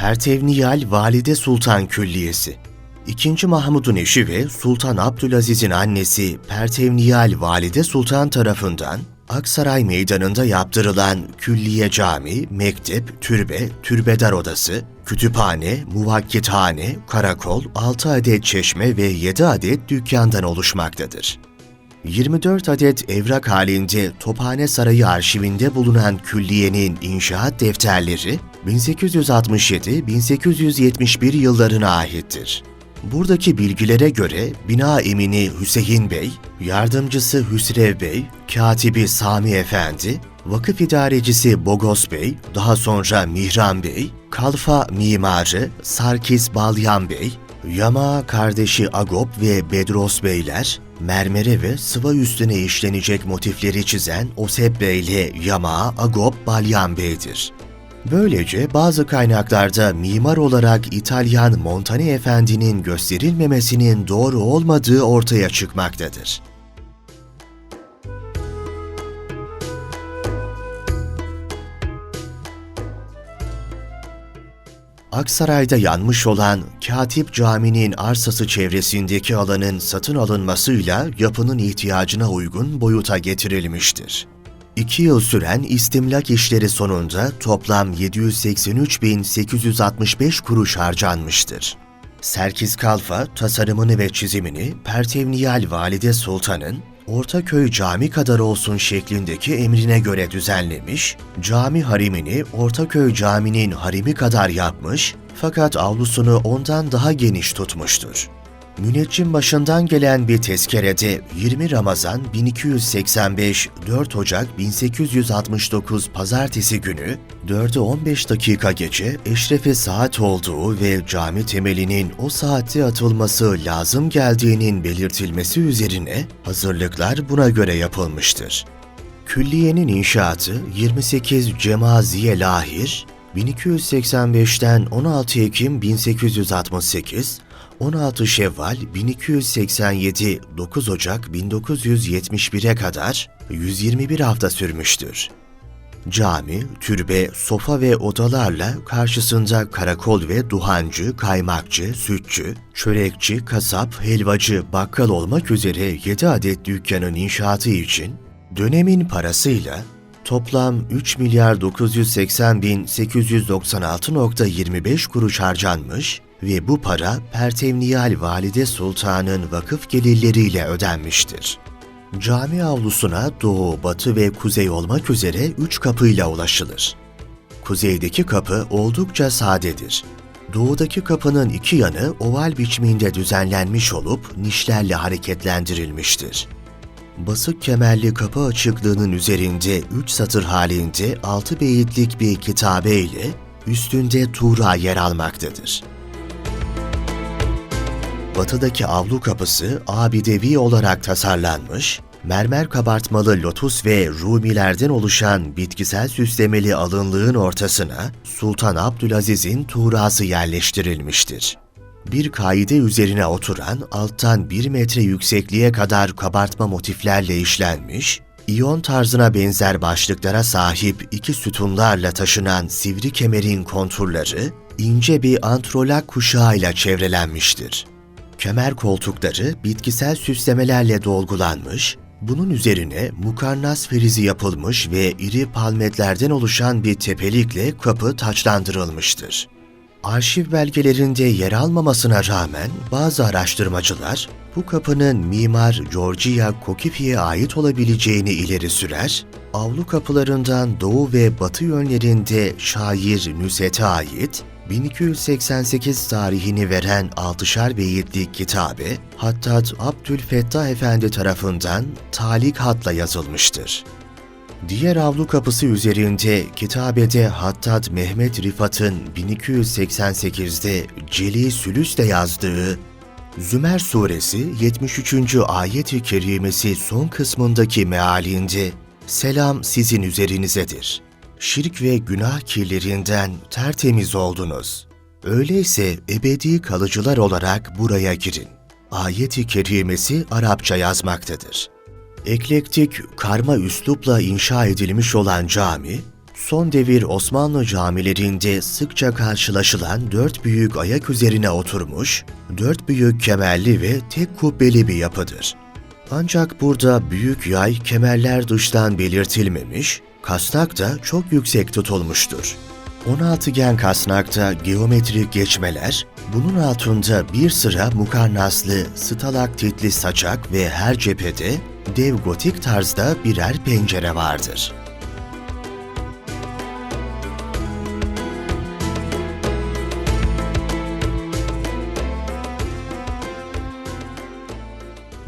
Pertevniyal Valide Sultan Külliyesi 2. Mahmud'un eşi ve Sultan Abdülaziz'in annesi Pertevniyal Valide Sultan tarafından Aksaray Meydanı'nda yaptırılan külliye cami, mektep, türbe, türbedar odası, kütüphane, muvakkithane, karakol, 6 adet çeşme ve 7 adet dükkandan oluşmaktadır. 24 adet evrak halinde Tophane Sarayı arşivinde bulunan külliyenin inşaat defterleri 1867-1871 yıllarına aittir. Buradaki bilgilere göre bina emini Hüseyin Bey, yardımcısı Hüsrev Bey, katibi Sami Efendi, vakıf idarecisi Bogos Bey, daha sonra Mihran Bey, kalfa mimarı Sarkis Balyan Bey, Yama kardeşi Agop ve Bedros Beyler, mermere ve sıva üstüne işlenecek motifleri çizen Osep Bey ile Yama Agop Balyan Bey'dir. Böylece bazı kaynaklarda mimar olarak İtalyan Montani Efendi'nin gösterilmemesinin doğru olmadığı ortaya çıkmaktadır. Aksaray'da yanmış olan Katip Camii'nin arsası çevresindeki alanın satın alınmasıyla yapının ihtiyacına uygun boyuta getirilmiştir. İki yıl süren istimlak işleri sonunda toplam 783.865 kuruş harcanmıştır. Serkis Kalfa tasarımını ve çizimini Pertevniyal Valide Sultan'ın Ortaköy cami kadar olsun şeklindeki emrine göre düzenlemiş, cami harimini Ortaköy caminin harimi kadar yapmış fakat avlusunu ondan daha geniş tutmuştur. Müneccim başından gelen bir tezkerede 20 Ramazan 1285, 4 Ocak 1869 Pazartesi günü 4'e 15 dakika geçe eşrefe saat olduğu ve cami temelinin o saatte atılması lazım geldiğinin belirtilmesi üzerine hazırlıklar buna göre yapılmıştır. Külliyenin inşaatı 28 Cemaziye Lahir 1285'ten 16 Ekim 1868 16 Şevval 1287 9 Ocak 1971'e kadar 121 hafta sürmüştür. Cami, türbe, sofa ve odalarla karşısında karakol ve duhancı, kaymakçı, sütçü, çörekçi, kasap, helvacı, bakkal olmak üzere 7 adet dükkanın inşaatı için dönemin parasıyla toplam 3 milyar 980 bin 896.25 kuruş harcanmış ve bu para Pertevniyal Valide Sultan'ın vakıf gelirleriyle ödenmiştir. Cami avlusuna doğu, batı ve kuzey olmak üzere üç kapıyla ulaşılır. Kuzeydeki kapı oldukça sadedir. Doğudaki kapının iki yanı oval biçiminde düzenlenmiş olup nişlerle hareketlendirilmiştir. Basık kemerli kapı açıklığının üzerinde üç satır halinde altı beyitlik bir kitabe ile üstünde Tuğra yer almaktadır. Batıdaki avlu kapısı abidevi olarak tasarlanmış, mermer kabartmalı lotus ve rumilerden oluşan bitkisel süslemeli alınlığın ortasına Sultan Abdülaziz'in tuğrası yerleştirilmiştir. Bir kaide üzerine oturan alttan bir metre yüksekliğe kadar kabartma motiflerle işlenmiş, İyon tarzına benzer başlıklara sahip iki sütunlarla taşınan sivri kemerin konturları ince bir antrolak kuşağıyla çevrelenmiştir. Kemer koltukları bitkisel süslemelerle dolgulanmış, bunun üzerine mukarnas ferizi yapılmış ve iri palmetlerden oluşan bir tepelikle kapı taçlandırılmıştır. Arşiv belgelerinde yer almamasına rağmen bazı araştırmacılar bu kapının mimar Georgia Kokifi'ye ait olabileceğini ileri sürer, avlu kapılarından doğu ve batı yönlerinde şair Nüset'e ait 1288 tarihini veren altışar beyitlik kitabe, Hattat Abdülfettah Efendi tarafından talik hatla yazılmıştır. Diğer avlu kapısı üzerinde kitabede Hattat Mehmet Rifat'ın 1288'de Celi Sülüs'le yazdığı Zümer suresi 73. ayet-i kerimesi son kısmındaki mealinde Selam sizin üzerinizedir. Şirk ve günah kirlerinden tertemiz oldunuz. Öyleyse ebedi kalıcılar olarak buraya girin. Ayet-i kerimesi Arapça yazmaktadır. Eklektik, karma üslupla inşa edilmiş olan cami, son devir Osmanlı camilerinde sıkça karşılaşılan dört büyük ayak üzerine oturmuş, dört büyük kemerli ve tek kubbeli bir yapıdır. Ancak burada büyük yay kemerler dıştan belirtilmemiş, kasnak da çok yüksek tutulmuştur. 16 gen kasnakta geometrik geçmeler, bunun altında bir sıra mukarnaslı, stalaktitli saçak ve her cephede dev gotik tarzda birer pencere vardır.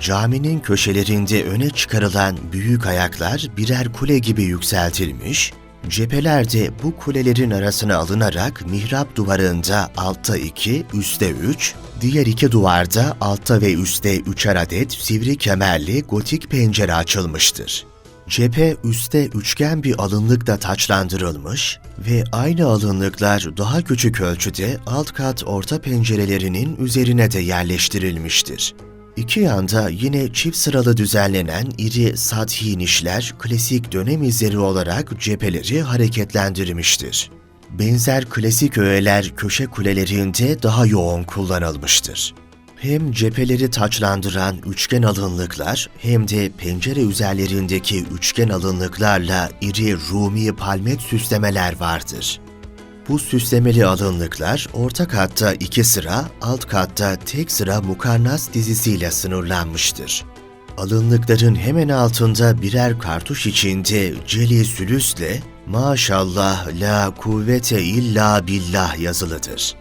Caminin köşelerinde öne çıkarılan büyük ayaklar birer kule gibi yükseltilmiş, cepheler de bu kulelerin arasına alınarak mihrap duvarında altta 2, üstte 3, diğer iki duvarda altta ve üstte üçer adet sivri kemerli gotik pencere açılmıştır. Cephe üstte üçgen bir alınlıkla taçlandırılmış ve aynı alınlıklar daha küçük ölçüde alt kat orta pencerelerinin üzerine de yerleştirilmiştir. İki yanda yine çift sıralı düzenlenen iri sathi nişler klasik dönem izleri olarak cepheleri hareketlendirmiştir. Benzer klasik öğeler köşe kulelerinde daha yoğun kullanılmıştır. Hem cepheleri taçlandıran üçgen alınlıklar hem de pencere üzerlerindeki üçgen alınlıklarla iri Rumi palmet süslemeler vardır. Bu süslemeli alınlıklar orta katta iki sıra, alt katta tek sıra mukarnas dizisiyle sınırlanmıştır. Alınlıkların hemen altında birer kartuş içinde celi sülüsle maşallah la kuvvete illa billah yazılıdır.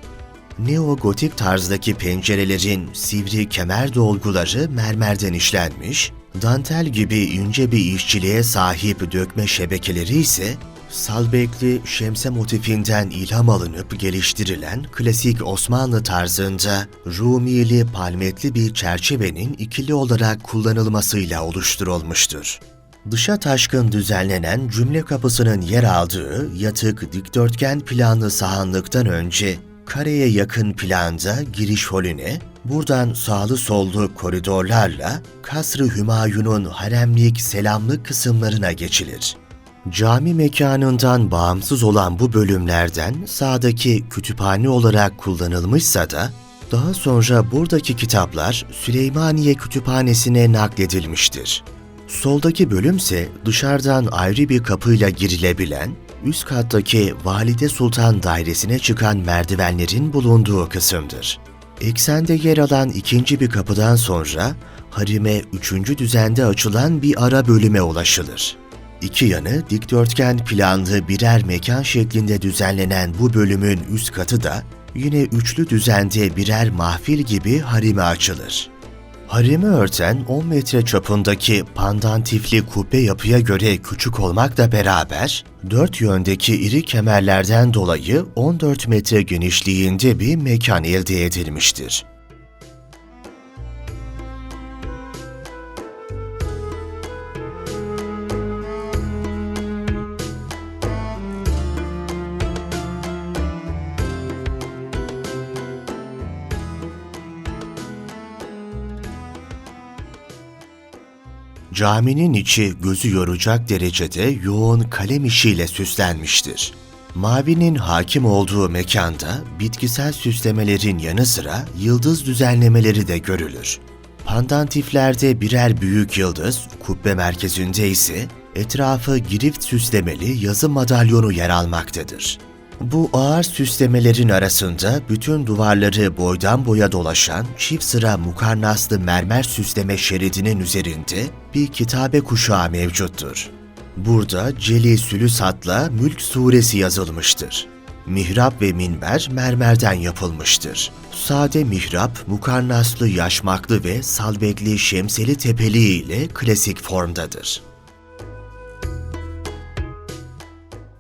Neo-gotik tarzdaki pencerelerin sivri kemer dolguları mermerden işlenmiş, dantel gibi ince bir işçiliğe sahip dökme şebekeleri ise Salbekli şemse motifinden ilham alınıp geliştirilen klasik Osmanlı tarzında Rumili palmetli bir çerçevenin ikili olarak kullanılmasıyla oluşturulmuştur. Dışa taşkın düzenlenen cümle kapısının yer aldığı yatık dikdörtgen planlı sahanlıktan önce kareye yakın planda giriş holüne, buradan sağlı sollu koridorlarla Kasr-ı Hümayun'un haremlik selamlık kısımlarına geçilir. Cami mekanından bağımsız olan bu bölümlerden sağdaki kütüphane olarak kullanılmışsa da daha sonra buradaki kitaplar Süleymaniye Kütüphanesi'ne nakledilmiştir. Soldaki bölümse dışarıdan ayrı bir kapıyla girilebilen, üst kattaki Valide Sultan dairesine çıkan merdivenlerin bulunduğu kısımdır. Eksende yer alan ikinci bir kapıdan sonra harime üçüncü düzende açılan bir ara bölüme ulaşılır. İki yanı dikdörtgen planlı birer mekan şeklinde düzenlenen bu bölümün üst katı da yine üçlü düzende birer mahfil gibi harime açılır. Harimi örten 10 metre çapındaki pandantifli kubbe yapıya göre küçük olmakla beraber, dört yöndeki iri kemerlerden dolayı 14 metre genişliğinde bir mekan elde edilmiştir. Caminin içi gözü yoracak derecede yoğun kalem işiyle süslenmiştir. Mavinin hakim olduğu mekanda bitkisel süslemelerin yanı sıra yıldız düzenlemeleri de görülür. Pandantiflerde birer büyük yıldız, kubbe merkezinde ise etrafı girift süslemeli yazı madalyonu yer almaktadır. Bu ağır süslemelerin arasında bütün duvarları boydan boya dolaşan çift sıra mukarnaslı mermer süsleme şeridinin üzerinde bir kitabe kuşağı mevcuttur. Burada Celi Sülüsat'la Mülk Suresi yazılmıştır. Mihrap ve minber mermerden yapılmıştır. Sade mihrap, mukarnaslı yaşmaklı ve salbekli şemseli tepeliği ile klasik formdadır.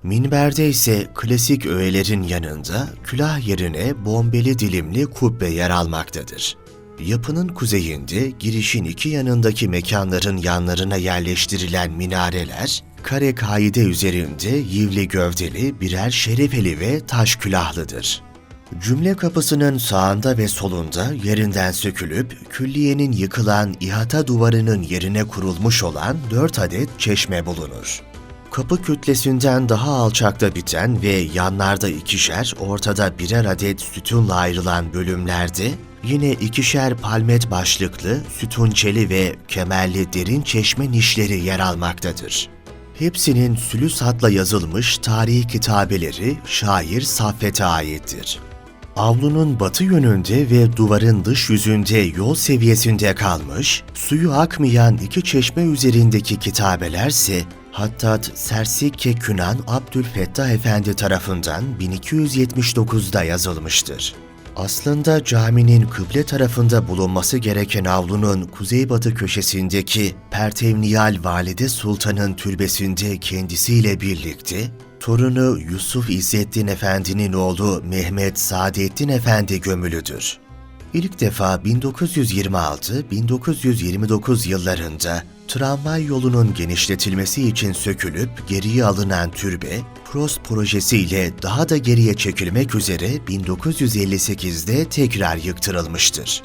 Minberde ise klasik öğelerin yanında külah yerine bombeli dilimli kubbe yer almaktadır. Yapının kuzeyinde girişin iki yanındaki mekanların yanlarına yerleştirilen minareler, kare kaide üzerinde yivli gövdeli birer şerefeli ve taş külahlıdır. Cümle kapısının sağında ve solunda yerinden sökülüp külliyenin yıkılan ihata duvarının yerine kurulmuş olan dört adet çeşme bulunur. Kapı kütlesinden daha alçakta biten ve yanlarda ikişer, ortada birer adet sütunla ayrılan bölümlerde yine ikişer palmet başlıklı, sütunçeli ve kemerli derin çeşme nişleri yer almaktadır. Hepsinin sülüs hatla yazılmış tarihi kitabeleri şair Saffet'e aittir. Avlunun batı yönünde ve duvarın dış yüzünde yol seviyesinde kalmış, suyu akmayan iki çeşme üzerindeki kitabelerse Hattat Sersikke Künan Abdülfettah Efendi tarafından 1279'da yazılmıştır. Aslında caminin kıble tarafında bulunması gereken avlunun kuzeybatı köşesindeki Pertevniyal Valide Sultan'ın türbesinde kendisiyle birlikte torunu Yusuf İzzettin Efendi'nin oğlu Mehmet Saadettin Efendi gömülüdür. İlk defa 1926-1929 yıllarında tramvay yolunun genişletilmesi için sökülüp geriye alınan türbe, PROS projesiyle daha da geriye çekilmek üzere 1958'de tekrar yıktırılmıştır.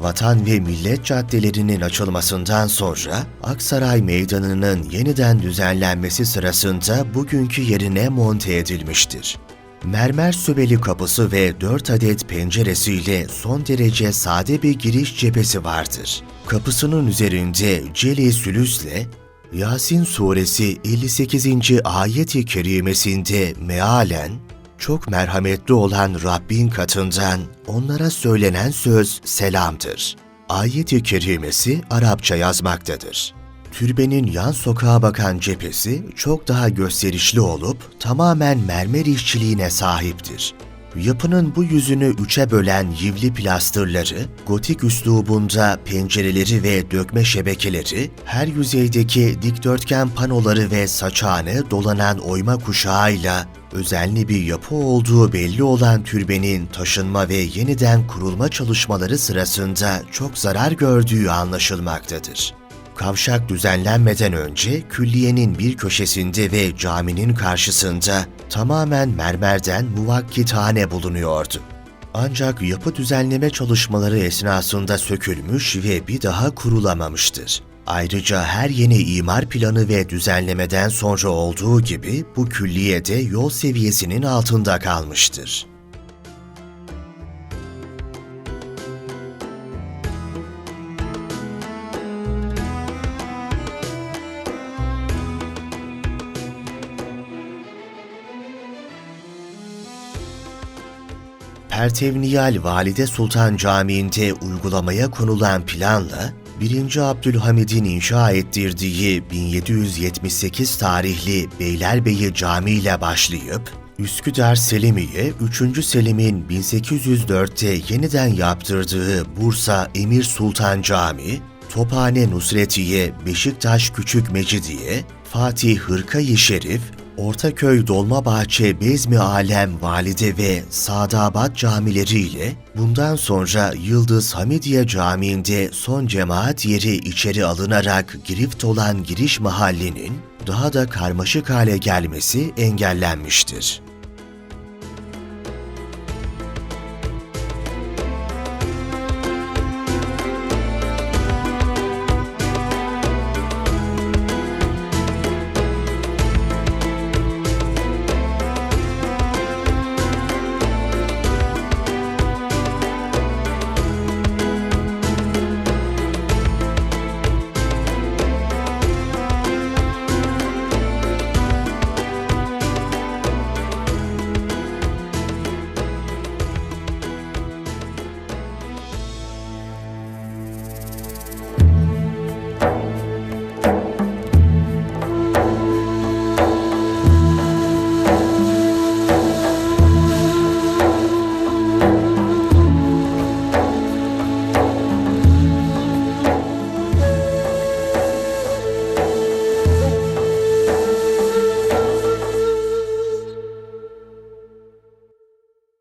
Vatan ve Millet caddelerinin açılmasından sonra Aksaray Meydanı'nın yeniden düzenlenmesi sırasında bugünkü yerine monte edilmiştir. Mermer sübeli kapısı ve 4 adet penceresiyle son derece sade bir giriş cephesi vardır. Kapısının üzerinde Celi Sülüs'le Yasin suresi 58. ayet-i kerimesinde mealen çok merhametli olan Rabbin katından onlara söylenen söz selamdır. Ayet-i kerimesi Arapça yazmaktadır. Türbenin yan sokağa bakan cephesi çok daha gösterişli olup tamamen mermer işçiliğine sahiptir. Yapının bu yüzünü üçe bölen yivli plastırları, gotik üslubunda pencereleri ve dökme şebekeleri, her yüzeydeki dikdörtgen panoları ve saçağını dolanan oyma kuşağıyla özenli bir yapı olduğu belli olan türbenin taşınma ve yeniden kurulma çalışmaları sırasında çok zarar gördüğü anlaşılmaktadır. Kavşak düzenlenmeden önce külliyenin bir köşesinde ve caminin karşısında tamamen mermerden muvakkithane bulunuyordu. Ancak yapı düzenleme çalışmaları esnasında sökülmüş ve bir daha kurulamamıştır. Ayrıca her yeni imar planı ve düzenlemeden sonra olduğu gibi bu külliye de yol seviyesinin altında kalmıştır. Pertevniyal Valide Sultan Camii'nde uygulamaya konulan planla 1. Abdülhamid'in inşa ettirdiği 1778 tarihli Beylerbeyi Camii ile başlayıp Üsküdar Selimiye 3. Selim'in 1804'te yeniden yaptırdığı Bursa Emir Sultan Camii, Tophane Nusretiye, Beşiktaş Küçük Mecidiye, Fatih Hırkayı Şerif, Ortaköy Dolmabahçe Bezmi Alem Valide ve Sadabat camileriyle bundan sonra Yıldız Hamidiye Camii'nde son cemaat yeri içeri alınarak girift olan giriş mahallenin daha da karmaşık hale gelmesi engellenmiştir.